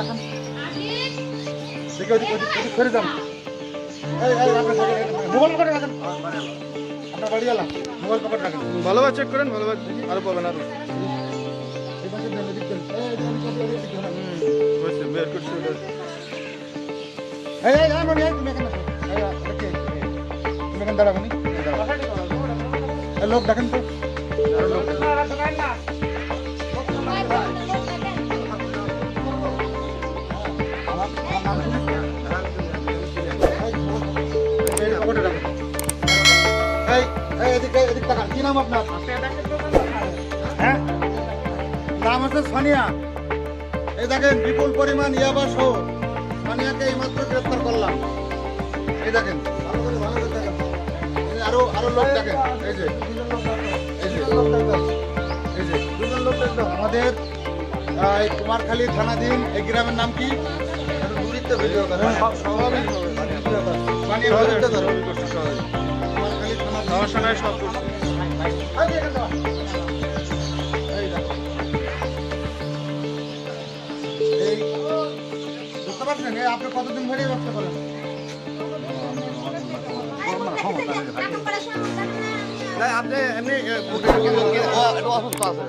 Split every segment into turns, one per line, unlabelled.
রাখেন। দেখি ওদিক ওদিক ওদিক সরে যান। এই এই আপনার সাইকেল মোবাইল পকেটে রাখেন। আপনার বাড়ি এলাম মোবাইল পকেটে রাখেন।
ভালোভাবে চেক করেন ভালোভাবে আরও পাবেন আরও।
এই পাশে দেন এদিক নাম আপনার হ্যাঁ নাম এই দেখেন বিপুল পরিমাণ ইয়াবা সহ সোনিয়াকে এইমাত্র গ্রেফতার করলাম এই দেখেন ভালো করে ভালো আরও আরও লোক দেখেন। এই যে এই যে এই যে দুজন লোক আমাদের কুমারখালী থানাধীন, এই গ্রামের নাম কি?
করছি, স্বাভাবিক।
কুমারখালী থানাধীন
সমস্যা নাই সব করছি।
আপনি কতদিন ধরে ব্যবসা করেন? আপনি এমনি অসুস্থ আছেন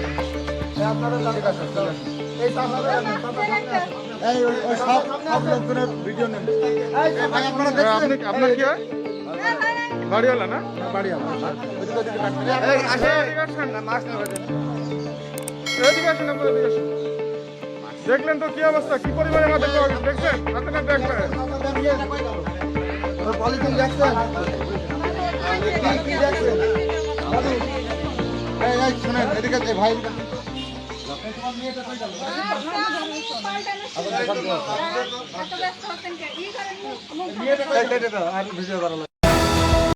ঠিক আছে চলে আসেন। এই ওই ওই সব সব লোকজনের ভিডিও নেন। ভাই আপনারা দেখছেন?
আপনার কি হয়? বাড়িওয়ালা না। এই আসেন এদিকে আসেন। না মাস্ক না এদিকে আসেন আপনি এদিকে আসেন। দেখলেন তো কি অবস্থা? কি পরিমাণে আমাদের দেখছেন? হাতে না দেখবেন
পলিথিন দেখছেন? কি দেখছেন? এই এদিকে ভাই। আর ভিডিও করা